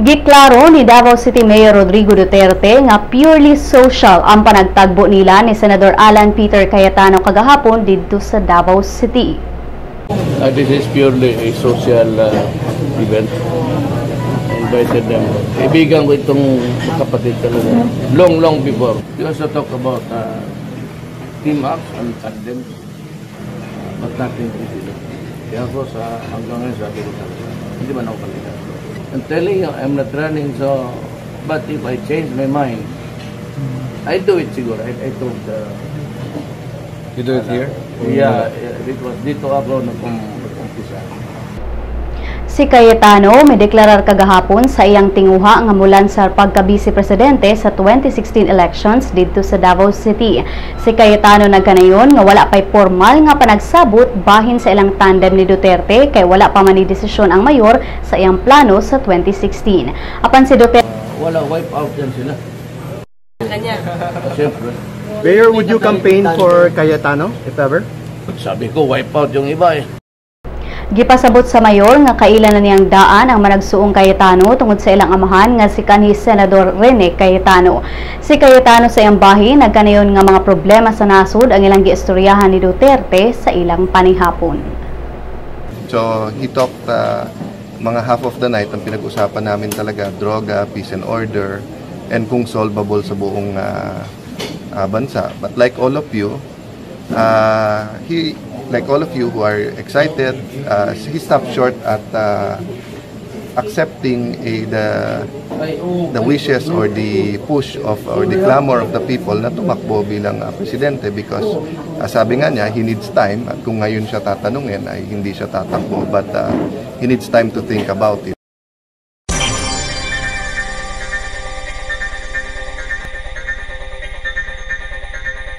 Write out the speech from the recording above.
Giklaro ni Davao City Mayor Rodrigo Duterte nga purely social ang panagtagbo nila ni Senador Alan Peter Cayetano kagahapon didto sa Davao City. Uh, this is purely a social uh, event. I invited them. Kaibigan ko itong kapatid talaga. Long, long before. We also talk about uh, team ups and tandem. But nothing easy. Kaya ako sa hanggang ngayon sabi ko talaga, hindi man ako kandidato. I'm telling you, I'm not running so, but if I change my mind, I do it siguro. I, I told uh, You do it here? Yeah, it was dito ako nag-um- nag-umpisa. Si Cayetano may deklarar kagahapon sa iyang tinguha nga mulan sa pagka-vice presidente sa 2016 elections didto sa Davao City. Si Cayetano nagkanayon nga wala pay formal nga panagsabot bahin sa ilang tandem ni Duterte kay wala pa man ni desisyon ang mayor sa iyang plano sa 2016. Apan si Duterte wala, wipe out yan sila. Kanya. Siyempre. Mayor, would you campaign for Cayetano, if ever? Sabi ko, wipe out yung iba eh. Gipasabot sa mayor nga kailan na niyang daan ang managsuong Cayetano tungod sa ilang amahan nga si kanhi Senador Rene Cayetano. Si Cayetano sa iyang bahin nagkanayon nga mga problema sa nasud ang ilang giistoryahan ni Duterte sa ilang panihapon. So he talked uh, mga half of the night ang pinag-usapan namin talaga droga, peace and order and kung solvable sa buong uh, uh, bansa. But like all of you, uh, he like all of you who are excited, uh, he stopped short at uh, accepting a, the the wishes or the push of or the clamor of the people na tumakbo bilang uh, presidente because uh, sabi nga niya he needs time at kung ngayon siya tatanungin ay hindi siya tatakbo but uh, he needs time to think about it.